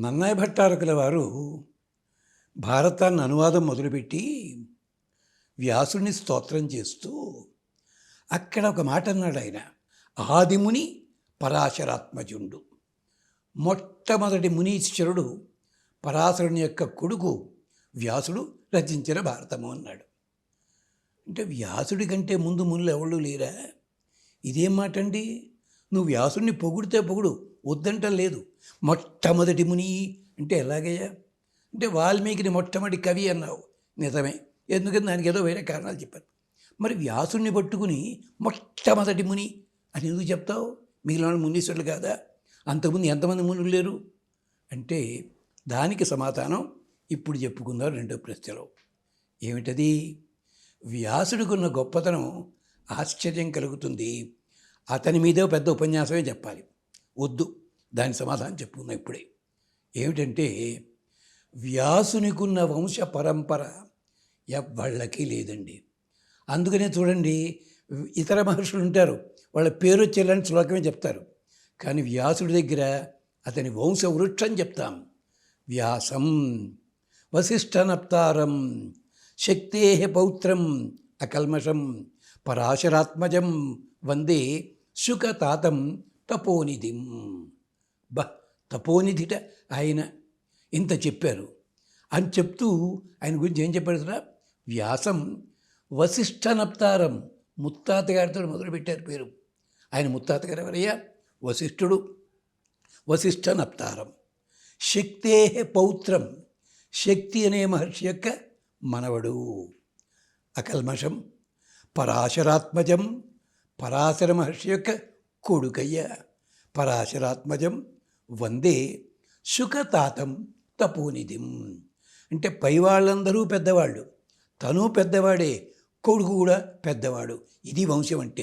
నన్నయ్య భట్టారకుల వారు భారతాన్ని అనువాదం మొదలుపెట్టి వ్యాసుని స్తోత్రం చేస్తూ అక్కడ ఒక మాట అన్నాడు ఆయన. ఆదిముని పరాశరాత్మజుండు. మొట్టమొదటి మునీశ్వరుడు పరాశరుని యొక్క కొడుకు వ్యాసుడు రచించిన భారతము అన్నాడు. అంటే వ్యాసుడి కంటే ముందు మునులు ఎవళ్ళు లేరా? ఇదేం మాట అండి నువ్వు వ్యాసుడిని పొగిడితే పొగుడు. వద్దంటం లేదు. మొట్టమొదటి ముని అంటే ఎలాగయ్యా? అంటే వాల్మీకిని మొట్టమొదటి కవి అన్నావు. నిజమే. ఎందుకంటే దానికి ఏదో వేరే కారణాలు చెప్పాను మరి వ్యాసుణ్ణి పట్టుకుని మొట్టమొదటి ముని అని ఎందుకు చెప్తావు? మిగిలిన మునీశ్వరులు కాదా? అంతకుముందు ఎంతమంది మునులు లేరు? అంటే దానికి సమాధానం ఇప్పుడు చెప్పుకుందాం రెండో ప్రశ్నలో. ఏమిటది? వ్యాసుడికున్న గొప్పతనం ఆశ్చర్యం కలుగుతుంది. అతని మీదే పెద్ద ఉపన్యాసమే చెప్పాలి. వద్దు. దాని సమాధానం చెప్పుకున్నా ఇప్పుడే. ఏమిటంటే వ్యాసునికున్న వంశ పరంపర ఎవ్వళ్ళకి లేదండి. అందుకనే చూడండి ఇతర మహర్షులు ఉంటారు వాళ్ళ పేరు చెల్లని శ్లోకమే చెప్తారు. కానీ వ్యాసుడి దగ్గర అతని వంశ వృక్షం చెప్తాం. వ్యాసం వశిష్ఠనప్తారం శక్తే పౌత్రం అకల్మషం పరాశరాత్మజం వందే శుకతాతం తపోనిధిం. బ తపోనిధిట ఆయన ఇంత చెప్పారు. అని చెప్తూ ఆయన గురించి ఏం చెప్పారు సార్ వ్యాసం వశిష్ఠనప్తారం ముత్తాత గారితో మొదలుపెట్టారు పేరు. ఆయన ముత్తాత గారు ఎవరయ్యా? వశిష్ఠుడు వశిష్ఠనప్తారం. శక్తే పౌత్రం శక్తి అనే మహర్షి యొక్క మనవడు. అకల్మషం పరాశరాత్మజం పరాశర మహర్షి యొక్క కొడుకయ్య. పరాశరాత్మజం వందే సుఖతాతం తపోనిధిం. అంటే పై వాళ్ళందరూ పెద్దవాళ్ళు. తను పెద్దవాడే కొడుకు కూడా పెద్దవాడు. ఇది వంశం అంటే.